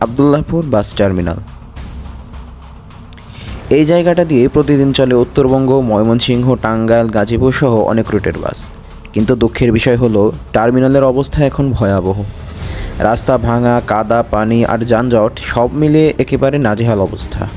Abdullahpur bus terminal. এই জায়গাটা দিয়ে প্রতিদিন চলে উত্তরবঙ্গ, ময়মনসিংহ, টাঙ্গাইল, গাজীপুর সহ অনেক রুটের বাস। কিন্তু দুঃখের বিষয় হলো, টার্মিনালের অবস্থা এখন ভয়াবহ। রাস্তা ভাঙা, কাদা, পানি আর যানজট সব মিলিয়ে একেবারে নাজেহাল অবস্থা।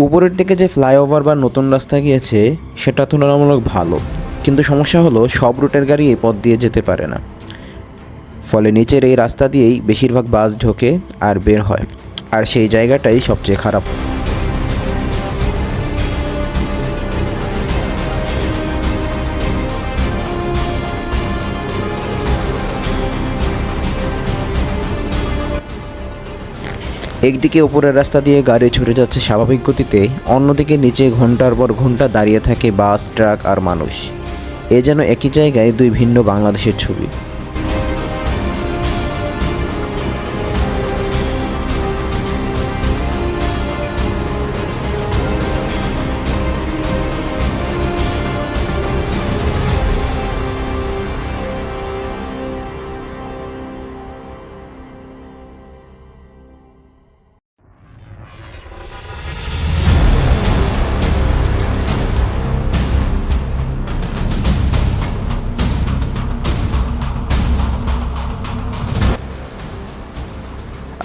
উপরের দিকে যে ফ্লাইওভার বা নতুন রাস্তা গিয়েছে, সেটা তুলনামূলক ভালো। কিন্তু সমস্যা হলো, সব রুটের গাড়ি এই পথ দিয়ে যেতে পারে না। ফলে নিচের এই রাস্তা দিয়েই বেশিরভাগ বাস ঢোকে আর বের হয়। আর সেই জায়গাটাই সবচেয়ে খারাপ। একদিকে উপরের রাস্তা দিয়ে গাড়ি ছুটে যাচ্ছে স্বাভাবিক গতিতে, অন্যদিকে নিচে ঘণ্টার পর ঘণ্টা দাঁড়িয়ে থাকে বাস, ট্রাক আর মানুষ। এ যেন একই জায়গায় দুই ভিন্ন বাংলাদেশের ছবি।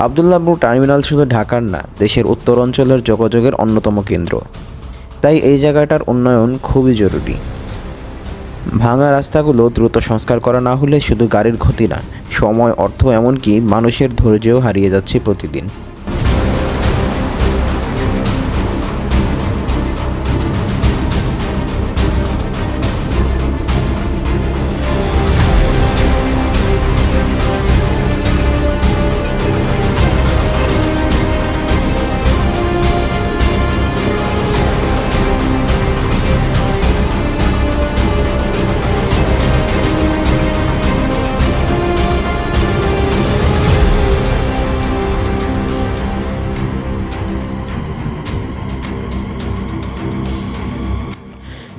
আবদুল্লাহপুর টার্মিনাল শুধু ঢাকার না, দেশের উত্তর অঞ্চলের যোগাযোগের অন্যতম কেন্দ্র। তাই এই জায়গাটার উন্নয়ন খুবই জরুরি। ভাঙা রাস্তাগুলো দ্রুত সংস্কার করা না হলে শুধু গাড়ির ক্ষতি না, সময়, অর্থ, এমনকি মানুষের ধৈর্যও হারিয়ে যাচ্ছে প্রতিদিন।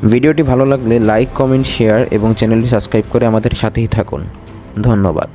ভিডিওটি ভালো লাগলে লাইক কমেন্ট শেয়ার এবং চ্যানেলটি সাবস্ক্রাইব করে আমাদের সাথেই থাকুন। ধন্যবাদ।